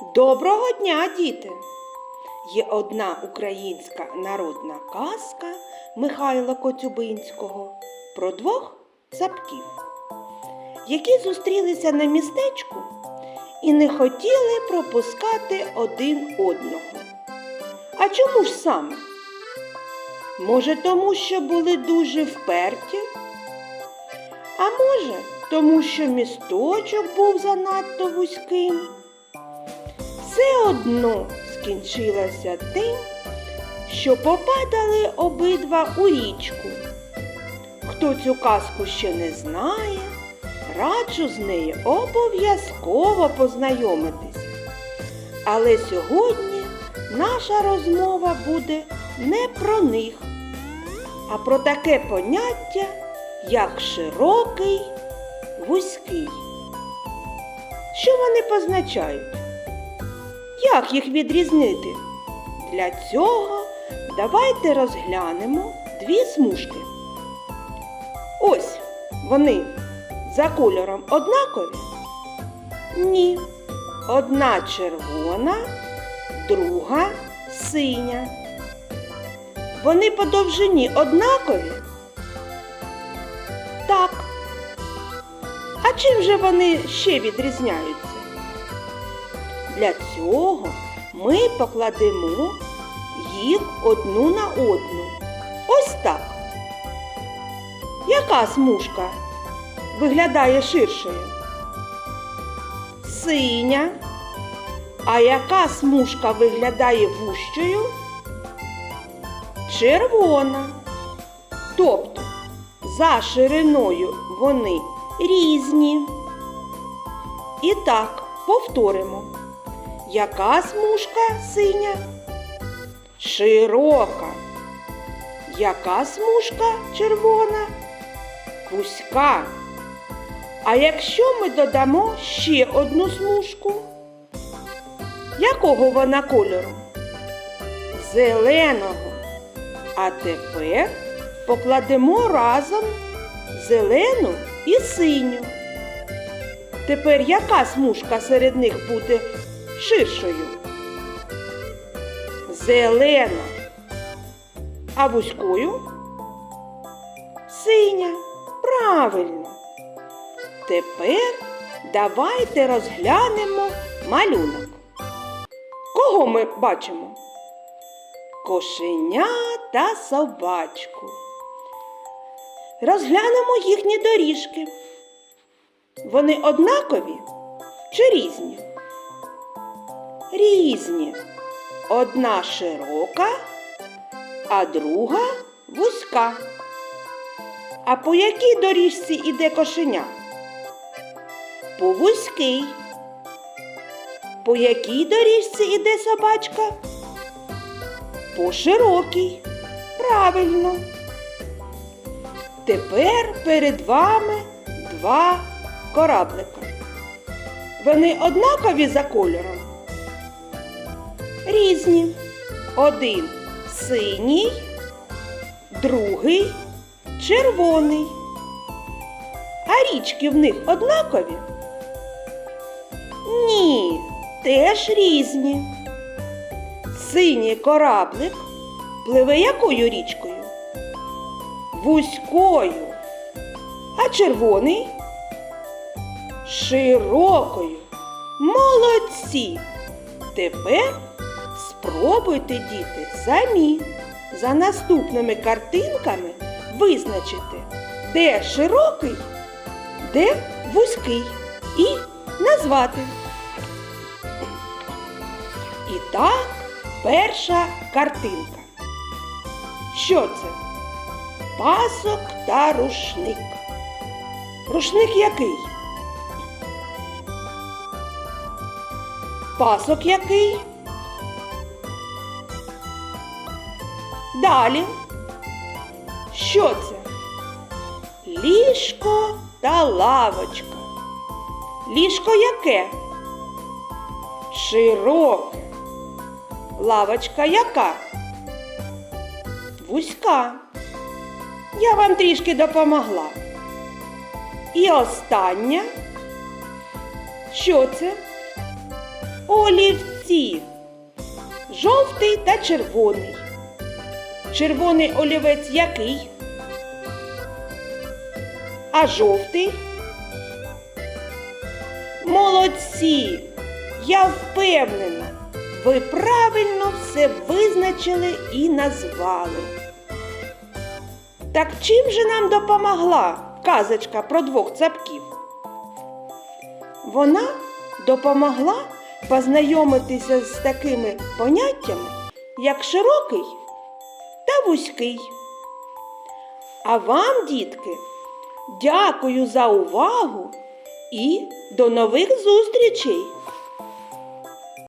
Доброго дня, діти! Є одна українська народна казка Михайла Коцюбинського про двох цапків, які зустрілися на містечку і не хотіли пропускати один одного. А чому ж саме? Може, тому що були дуже вперті? А може, тому що місточок був занадто вузьким? Все одно скінчилося тим, що попадали обидва у річку. Хто цю казку ще не знає, раджу з нею обов'язково познайомитись. Але сьогодні наша розмова буде не про них, а про таке поняття, як широкий, вузький. Що вони позначають? Як їх відрізнити? Для цього давайте розглянемо дві смужки. Ось вони за кольором однакові? Ні. Одна червона, друга синя. Вони по довжині однакові? Так. А чим же вони ще відрізняються? Для цього ми покладемо їх одну на одну. Ось так. Яка смужка виглядає ширшою? Синя. А яка смужка виглядає вущою? Червона. Тобто за шириною вони різні. І так, повторимо. Яка смужка синя? Широка. Яка смужка червона? Вузька. А якщо ми додамо ще одну смужку? Якого вона кольору? Зеленого. А тепер покладемо разом зелену і синю. Тепер яка смужка серед них буде ширшою? Зелена. А вузькою? Синя. Правильно. Тепер давайте розглянемо малюнок. Кого ми бачимо? Кошеня та собачку. Розглянемо їхні доріжки. Вони однакові чи різні? Різні. Одна широка, а друга вузька. А по якій доріжці іде кошеня? По вузькій. По якій доріжці іде собачка? По широкій. Правильно. Тепер перед вами два кораблика. Вони однакові за кольором? Різні. Один синій, другий червоний. А річки в них однакові? Ні, теж різні. Синій кораблик пливе якою річкою? Вузькою. А червоний? Широкою. Молодці! Тепер спробуйте, діти, самі за наступними картинками визначити, де широкий, де вузький, і назвати. І так, перша картинка. Що це? Пасок та рушник. Рушник який? Пасок який? Далі. Що це? Ліжко та лавочка. Ліжко яке? Широке. Лавочка яка? Вузька. Я вам трішки допомогла. І остання. Що це? олівці. Жовтий та червоний. Червоний олівець який? А жовтий? Молодці! Я впевнена, ви правильно все визначили і назвали. Так чим же нам допомогла казочка про двох цапків? Вона допомогла познайомитися з такими поняттями, як широкий та вузький. А вам, дітки, дякую за увагу і до нових зустрічей!